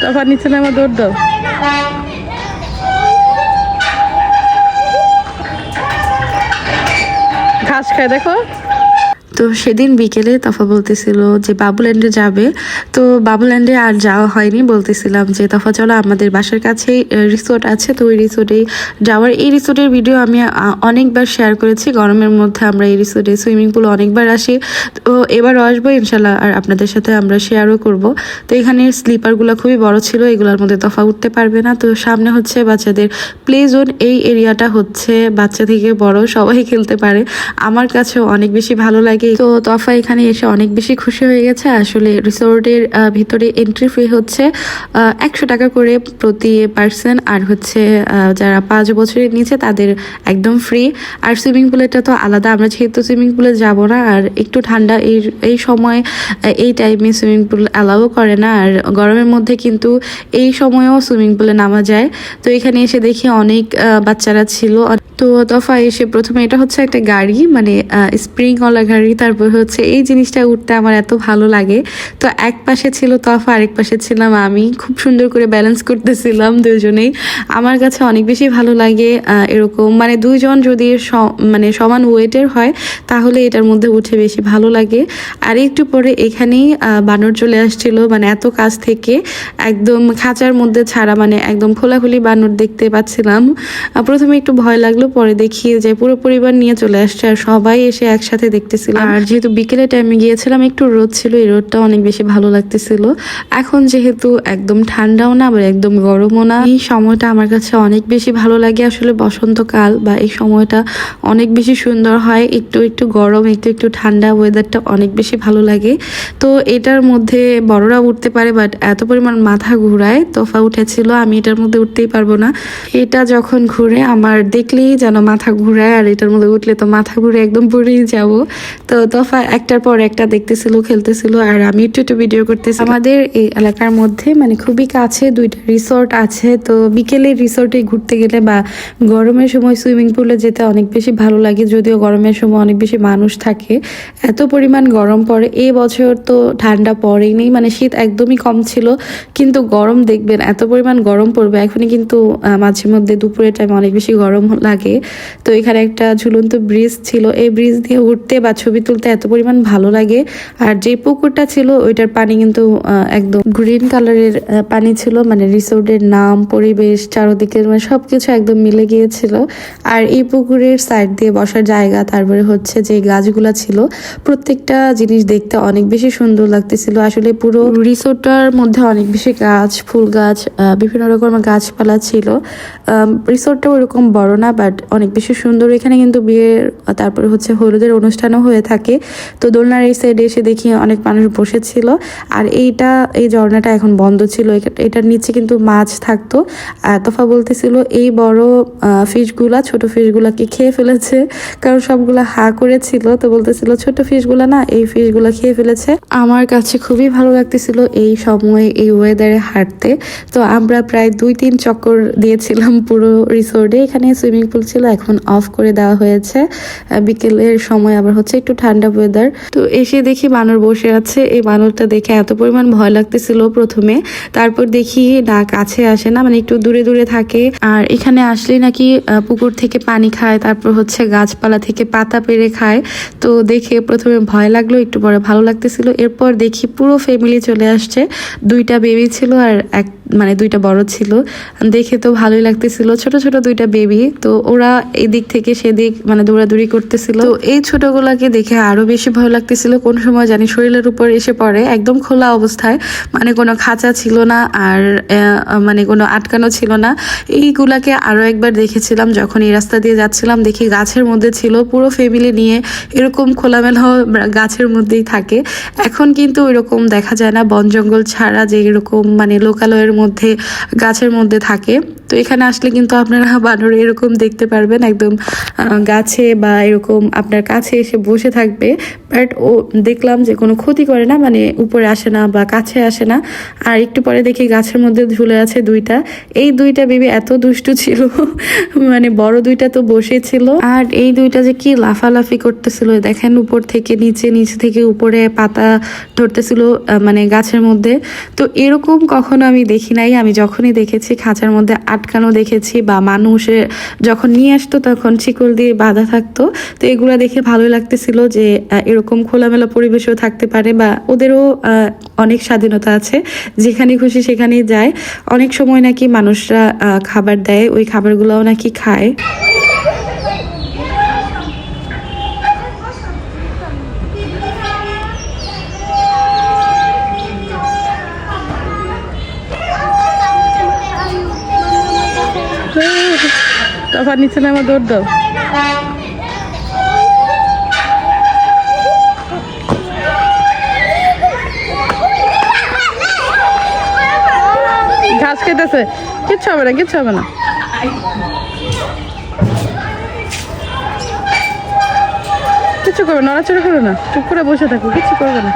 তফা নিচে নামা দৌড় দাও। ঘাস খায় দেখো। তো সেদিন বিকেলে তফা বলতেছিল যে বাবুল্যান্ডে যাবে। তো বাবুল্যান্ডে আর যাওয়া হয়নি, বলতেছিলাম যে তফা চলো আমাদের বাসার কাছেই রিসোর্ট আছে। তো ওই রিসোর্টেই যাওয়ার, এই রিসোর্টের ভিডিও আমি অনেকবার শেয়ার করেছি। গরমের মধ্যে আমরা এই রিসোর্টে সুইমিং পুল অনেকবার আসি। তো এবার আসব ইনশাল্লাহ আর আপনাদের সাথে আমরা শেয়ারও করব। তো এখানে স্লিপারগুলো খুবই বড় ছিল, এগুলোর মধ্যে তফা উঠতে পারবে না। তো সামনে হচ্ছে বাচ্চাদের প্লে জোন এই এরিয়াটা হচ্ছে বাচ্চা থেকে বড়, সবাই খেলতে পারে। আমার কাছেও অনেক বেশি ভালো লাগে তো তফা এখানে এসে অনেক বেশি খুশি হয়ে গেছে। আসলে রিসোর্টের ভিতরে এন্ট্রি ফি হচ্ছে একশো টাকা করে প্রতি পার্সন আর হচ্ছে যারা পাঁচ বছরের নিচে তাদের একদম ফ্রি আর সুইমিং পুলেরটা তো আলাদা, আমরা যেহেতু সুইমিং পুলে যাব না, আর একটু ঠান্ডা এই এই সময় এই টাইমে সুইমিং পুল অ্যালাউ করে না। আর গরমের মধ্যে কিন্তু এই সময়েও সুইমিং পুলে নামা যায়। তো এখানে এসে দেখি অনেক বাচ্চারা ছিল। তো দফা এসে প্রথমে এটা হচ্ছে একটা গাড়ি মানে স্প্রিংওয়ালা গাড়ি। তারপর হচ্ছে এই জিনিসটা উঠতে আমার এত ভালো লাগে। তো এক পাশে ছিল তফা, আরেক পাশে ছিলাম আমি। খুব সুন্দর করে ব্যালেন্স করতেছিলাম দুজনেই। আমার কাছে অনেক বেশি ভালো লাগে এরকম মানে দুইজন যদি মানে সমান ওয়েটের হয়, তাহলে এটার মধ্যে উঠে বেশি ভালো লাগে। আর একটু পরে এখানেই বানর চলে আসছিল মানে এত কাছ থেকে। একদম খাঁচার মধ্যে ছাড়া মানে একদম খোলাখুলি বানর দেখতে পাচ্ছিলাম। প্রথমে একটু ভয় লাগল, পরে দেখি যে পুরো পরিবার নিয়ে চলে আসছে আর সবাই এসে একসাথে দেখতেছিলাম। আর যেহেতু বিকেলের টাইমে গিয়েছিলাম, একটু রোদ ছিল, এই রোদটা অনেক বেশি ভালো লাগতেছিল। এখন যেহেতু একদম ঠান্ডাও না, আবার একদম গরমও না, এই সময়টা আমার কাছে অনেক বেশি ভালো লাগে। আসলে বসন্তকাল বা এই সময়টা অনেক বেশি সুন্দর হয়, একটু একটু গরম, একটু একটু ঠান্ডা ওয়েদারটা অনেক বেশি ভালো লাগে। তো এটার মধ্যে বড়রা উঠতে পারে বাট এত পরিমাণ মাথা ঘুরায়, তোফা উঠেছিল, আমি এটার মধ্যে উঠতেই পারব না। এটা যখন ঘুরে আমার দেখলেই যেন মাথা ঘুরায়, আর এটার মধ্যে উঠলে তো মাথা ঘুরে একদম পড়েই যাব। তো তোফা একটার পর একটা দেখতেছিল, খেলতেছিল আর আমি একটু একটু ভিডিও করতেছি আমাদের এই এলাকার মধ্যে মানে খুবই কাছে দুইটা রিসোর্ট আছে, তো বিকেলে রিসোর্টে ঘুরতে গেলে বা গরমের সময় সুইমিং পুলে যেতে অনেক বেশি ভালো লাগে, যদিও গরমের সময় অনেক বেশি মানুষ থাকে। এত পরিমাণ গরম পড়ে, এই বছর তো ঠান্ডা পড়েনি মানে শীত একদমই কম ছিল, কিন্তু গরম দেখবেন, এত পরিমাণ গরম পড়বে, এখনই কিন্তু মাঝে মধ্যে দুপুরের টাইমে অনেক বেশি গরম লাগে। তো এখানে একটা ঝুলন্ত ব্রিজ ছিল, এই ব্রিজ দিয়ে উঠতে বা ছবি তুলতে এত পরিমাণ ভালো লাগে। আর যে পুকুরটা ছিল, ওইটার পানি কিন্তু একদম গ্রিন কালারের পানি ছিল। মানে রিসোর্টের নাম, পরিবেশ চারদিকে মানে সবকিছু একদম মিলে গিয়েছিল। আর এই পুকুরের সাইড দিয়ে বসার জায়গা, তারপরে হচ্ছে যে গাছগুলো ছিল, প্রত্যেকটা জিনিস দেখতে অনেক বেশি সুন্দর লাগতেছিল। আসলে পুরো রিসোর্টটার মধ্যে অনেক বেশি গাছ, ফুল গাছ বিভিন্ন রকমের গাছপালা ছিল। রিসোর্টটা ওরকম বড় না বাট অনেক বেশি সুন্দর। এখানে কিন্তু বিয়ের, তারপরে হচ্ছে হলুদের অনুষ্ঠানও হয়ে থাকে। তো দোলনার এই সাইডে এসে দেখি অনেক মানুষ বসেছিল। আর এইটা, এই ঝর্ণাটা এখন বন্ধ ছিল। এটার নিচে কিন্তু মাছ থাকতো। তোফা বলতেছিল, এই বড় ফিশগুলা ছোট ফিশগুলাকে খেয়ে ফেলেছে। কারণ সবগুলা হা করেছিল। তো বলতেছিল, ছোট ফিশগুলা না, এই ফিশগুলা খেয়ে ফেলেছে। আমার কাছে খুবই ভালো লাগতেছিল এই সময়ে, এই ওয়েদারে হাঁটতে। তো আমরা প্রায় দুই তিন চক্কর দিয়েছিলাম পুরো রিসোর্টে এখানে সুইমিং পুল ছিল, এখন অফ করে দেওয়া হয়েছে। বিকেলের সময় আবার হচ্ছে একটু ঠান্ডা ওয়েদার তো এসে দেখি বানর বসে আছে। এই বানরটা দেখে এত পরিমাণ ভয় লাগতেছিল প্রথমে। তারপর দেখি না কাছে আসে না মানে একটু দূরে দূরে থাকে। আর এখানে আসলেই নাকি পুকুর থেকে পানি খায়, তারপর হচ্ছে গাছপালা থেকে পাতা পেরে খায়। তো দেখে প্রথমে ভয় লাগল, একটু পরে ভালো লাগতেছিল। এরপর দেখি পুরো ফ্যামিলি চলে আসছে। দুইটা বেবি ছিল আর এক মানে দুইটা বড় ছিল। দেখে তো ভালোই লাগতেছিল। ছোট ছোট দুইটা বেবি তো ওরা এদিক থেকে সেদিক মানে দৌড়াদৌড়ি করতেছিল। তো এই ছোটগুলাকে দেখে আরও বেশি ভয় লাগতেছিল। কোন সময় জানি শরীরের উপর এসে পড়ে, একদম খোলা অবস্থায়। মানে কোনো খাঁচা ছিল না আর মানে কোনো আটকানো ছিল না। এইগুলাকে আরও একবার দেখেছিলাম। যখন এই রাস্তা দিয়ে যাচ্ছিলাম, দেখি গাছের মধ্যে ছিল পুরো ফ্যামিলি নিয়ে। এরকম খোলামেলা গাছের মধ্যেই থাকে। এখন কিন্তু এরকম দেখা যায় না। বন জঙ্গল ছাড়া যে এরকম মানে লোকালয়ের মধ্যে, গাছের মধ্যে থাকে। তো এখানে আসলে কিন্তু আপনারা বানর এরকম দেখতে পারবেন। একদম গাছে বা এরকম আপনার কাছে এসে বসে থাকবে। বাট ও দেখলাম যে কোনো ক্ষতি করে না মানে উপরে আসে না বা কাছে আসে না। আর একটু পরে দেখি গাছের মধ্যে ঝুলে আছে দুইটা। এই দুইটা বেবি এত দুষ্টু ছিল মানে বড় দুইটা তো বসে ছিল আর এই দুইটা যে কি লাফালাফি করতেছিল, দেখেন উপর থেকে নিচে নিচে থেকে উপরে পাতা ধরতেছিল মানে গাছের মধ্যে। তো এরকম কখনো আমি দেখি নাই, আমি যখনই দেখেছি খাঁচার মধ্যে আটকানো দেখেছি বা মানুষের যখন নিয়ে আসতো তখন শিকল দিয়ে বাঁধা থাকতো। তো এগুলো দেখে ভালোই লাগতেছিল যে এরকম খোলামেলা পরিবেশেও থাকতে পারে বা ওদেরও অনেক স্বাধীনতা আছে। যেখানে খুশি সেখানেই যায়। অনেক সময় নাকি মানুষরা খাবার দেয়, ওই খাবারগুলোও নাকি খায়। তারপর নিচে নামা দৌড় দাও। ঘাস খেতেছে। কিচ্ছু হবে না, কিচ্ছু হবে না। কিচ্ছু করবে নড়াচড়া করো না। চুপ করে বসে থাকো, কিচ্ছু করবে না।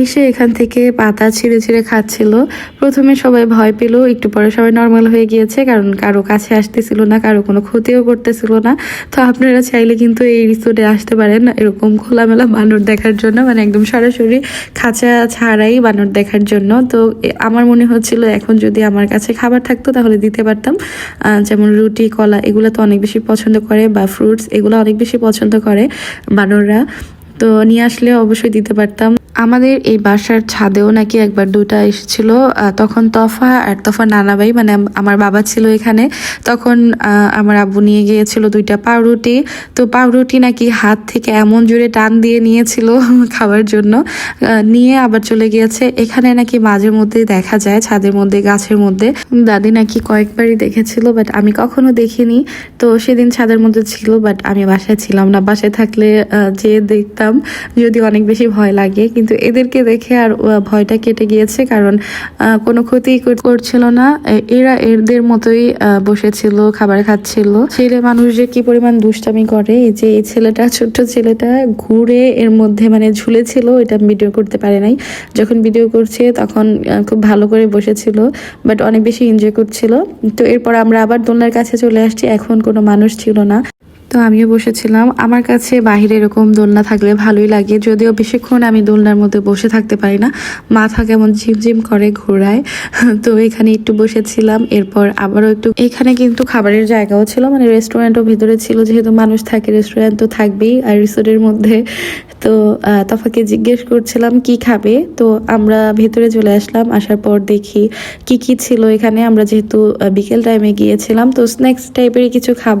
এসে এখান থেকে পাতা ছিঁড়ে ছিঁড়ে খাচ্ছিল। প্রথমে সবাই ভয় পেল, একটু পরে সবাই নর্মাল হয়ে গিয়েছে, কারণ কারও কাছে আসতেছিল না, কারও কোনো ক্ষতিও করতেছিল না। তো আপনারা চাইলে কিন্তু এই রিসোর্টে আসতে পারেন, এরকম খোলামেলা বানর দেখার জন্য মানে একদম সরাসরি খাঁচা ছাড়াই বানর দেখার জন্য। তো আমার মনে হচ্ছিল এখন যদি আমার কাছে খাবার থাকতো তাহলে দিতে পারতাম। যেমন রুটি, কলা, এগুলো তো অনেক বেশি পছন্দ করে, বা ফ্রুটস এগুলো অনেক বেশি পছন্দ করে বানররা। তো নিয়ে আসলে অবশ্যই দিতে পারতাম। আমাদের এই বাসার ছাদেও নাকি একবার দুটা এসেছিল তখন তফা আর তফা নানাবাই মানে আমার বাবা ছিল এখানে, তখন আমার আব্বু নিয়ে গিয়েছিল দুইটা পাউরুটি। তো পাউরুটি নাকি হাত থেকে এমন জোরে টান দিয়ে নিয়েছিল খাওয়ার জন্য নিয়ে আবার চলে গিয়েছে। এখানে নাকি মাঝে মধ্যে দেখা যায়, ছাদের মধ্যে, গাছের মধ্যে। দাদি নাকি কয়েকবারই দেখেছিল বাট আমি কখনো দেখিনি। তো সেদিন ছাদের মধ্যে ছিল বাট আমি বাসায় ছিলাম না। বাসায় থাকলে যে দেখতাম, যদি অনেক বেশি ভয় লাগে। কিন্তু এদেরকে দেখে আর ভয়টা কেটে গিয়েছে কারণ কোনো ক্ষতি করছিল না। এরা এদের মতোই বসেছিল, খাবার খাচ্ছিল। ছেলে মানুষ যে কি পরিমাণ দুষ্টামি করে, এই যে এই ছেলেটা, ছোট্ট ছেলেটা ঘুরে এর মধ্যে মানে ঝুলেছিল, এটা ভিডিও করতে পারে নাই। যখন ভিডিও করছে তখন খুব ভালো করে বসেছিল বাট অনেক বেশি এনজয় করছিল। তো এরপর আমরা আবার দোলনার কাছে চলে আসছি, এখন কোনো মানুষ ছিল না। তো আমিও বসেছিলাম। আমার কাছে বাহিরে এরকম দোলনা থাকলে ভালোই লাগে। যদিও বেশিক্ষণ আমি দোলনার মধ্যে বসে থাকতে পারি না। মাথা কেমন ঝিমঝিম করে ঘোরায়। তো এখানে একটু বসেছিলাম। এরপর আবারও একটু এখানে কিন্তু খাবারের জায়গাও ছিল। মানে রেস্টুরেন্টও ভিতরে ছিল। যেহেতু মানুষ থাকে রেস্টুরেন্ট তো থাকবেই। আর রিসোর্টের মধ্যে তো তফাকে জিজ্ঞেস করছিলাম, কি খাবে? তো আমরা ভেতরে চলে আসলাম। আসার পর দেখি কি কি ছিল এখানে। আমরা যেহেতু বিকেল টাইমে গিয়েছিলাম। তো স্ন্যাক্স টাইপের কিছু খাব।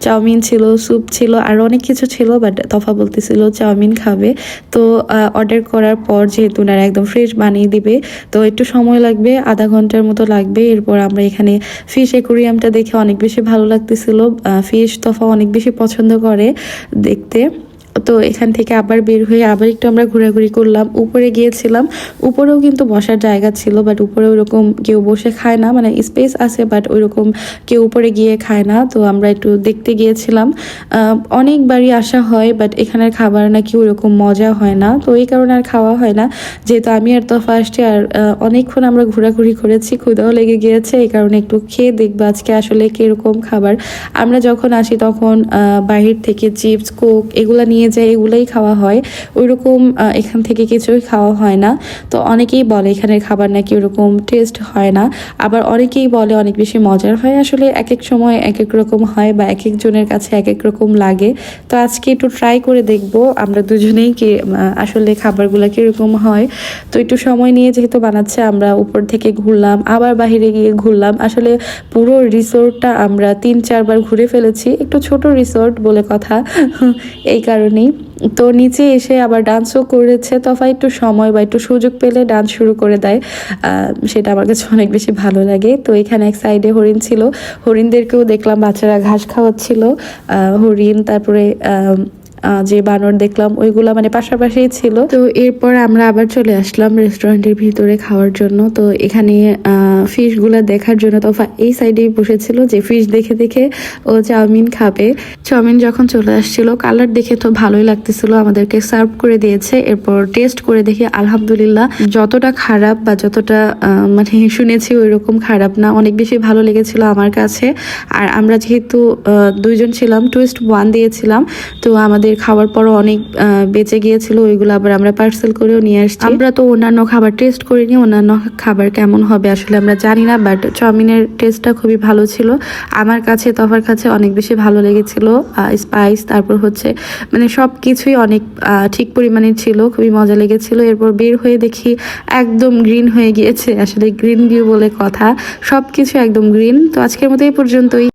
চাউমিন ছিল স্যুপ ছিল, আর অনেক কিছু ছিল বাট তফা বলতেছিল চাউমিন খাবে। তো অর্ডার করার পর যেহেতু ওনারা একদম ফ্রেশ বানিয়ে দিবে, তো একটু সময় লাগবে, আধা ঘণ্টার মতো লাগবে। এরপর আমরা এখানে ফিশ অ্যাকোরিয়ামটা দেখে অনেক বেশি ভালো লাগতেছিল। ফিশ তফা অনেক বেশি পছন্দ করে দেখতে। তো এখান থেকে আবার বের হয়ে আবার একটু আমরা ঘোরাঘুরি করলাম। উপরে গিয়েছিলাম, উপরেও কিন্তু বসার জায়গা ছিল বাট উপরে ওরকম কেউ বসে খায় না মানে স্পেস আছে বাট ওইরকম কেউ উপরে গিয়ে খায় না। তো আমরা একটু দেখতে গিয়েছিলাম। অনেকবারই আসা হয় বাট এখানের খাবার নাকি ওইরকম মজা হয় না। তো এই কারণে আর খাওয়া হয় না। যেহেতু আমি আর তো ফার্স্টে আর অনেকক্ষণ আমরা ঘোরাঘুরি করেছি ক্ষুদাও লেগে গিয়েছে, এই কারণে একটু খেয়ে দেখব আজকে আসলে কীরকম খাবার। আমরা যখন আসি তখন বাহির থেকে চিপস কোক এগুলো নিয়ে যাই এগুলোই খাওয়া হয়, ওইরকম এখান থেকে কিছুই খাওয়া হয় না। তো অনেকেই বলে এখানের খাবার নাকি ওরকম টেস্ট হয় না। আবার অনেকেই বলে অনেক বেশি মজার হয়। আসলে এক এক সময় এক এক রকম হয় বা এক একজনের কাছে এক এক রকম লাগে। তো আজকে একটু ট্রাই করে দেখব আমরা দুজনেই কি আসলে খাবারগুলো কীরকম হয়। তো একটু সময় নিয়ে যেহেতু বানাচ্ছে, আমরা উপর থেকে ঘুরলাম, আবার বাইরে গিয়ে ঘুরলাম। আসলে পুরো রিসোর্টটা আমরা তিন চারবার ঘুরে ফেলেছি। একটু ছোট রিসোর্ট বলে কথা। এই কারণেই তো নিচে এসে আবার ডান্সও করেছে। তফা একটু সময় বা একটু সুযোগ পেলে ডান্স শুরু করে দেয়। সেটা আমার কাছে অনেক বেশি ভালো লাগে। তো এখানে এক সাইডে হরিণ ছিল। হরিণদেরকেও দেখলাম বাচ্চারা ঘাস খাওয়াচ্ছিল। হরিণ, তারপরে যে বানর দেখলাম, ওইগুলো মানে পাশাপাশি ছিল। তো এরপর আমরা আবার চলে আসলাম রেস্টুরেন্টের ভিতরে খাওয়ার জন্য। তো এখানে ফিশগুলা দেখার জন্য তোফা এই সাইডেই বসেছিল যে ফিশ দেখে দেখে ও চাউমিন খাবে। চাউমিন যখন চলে আসছিল, কালার দেখে তো ভালোই লাগতেছিল, আমাদেরকে সার্ভ করে দিয়েছে। এরপর টেস্ট করে দেখি, আলহামদুলিল্লাহ, যতটা খারাপ বা যতটা মানে শুনেছি ওই রকম খারাপ না, অনেক বেশি ভালো লেগেছিল আমার কাছে। আর আমরা যেহেতু দুইজন ছিলাম টুইস্ট ওয়ান দিয়েছিলাম, তো আমাদের খাওয়ার পরও অনেক বেঁচে গিয়েছিল, ওইগুলো আবার আমরা পার্সেল করেও নিয়ে আসছি। আমরা তো অন্যান্য খাবার টেস্ট করিনি, অন্যান্য খাবার কেমন হবে আসলে আমরা জানি না বাট চাউমিনের টেস্টটা খুবই ভালো ছিল। আমার কাছে, তফার কাছে অনেক বেশি ভালো লেগেছিল স্পাইস তারপর হচ্ছে মানে সব কিছুই অনেক ঠিক পরিমাণে ছিল, খুবই মজা লেগেছিল। এরপর বের হয়ে দেখি একদম গ্রিন হয়ে গিয়েছে, আসলে গ্রিন ভিউ বলে কথা। সব কিছু একদম গ্রিন তো আজকের মতো এই পর্যন্তই।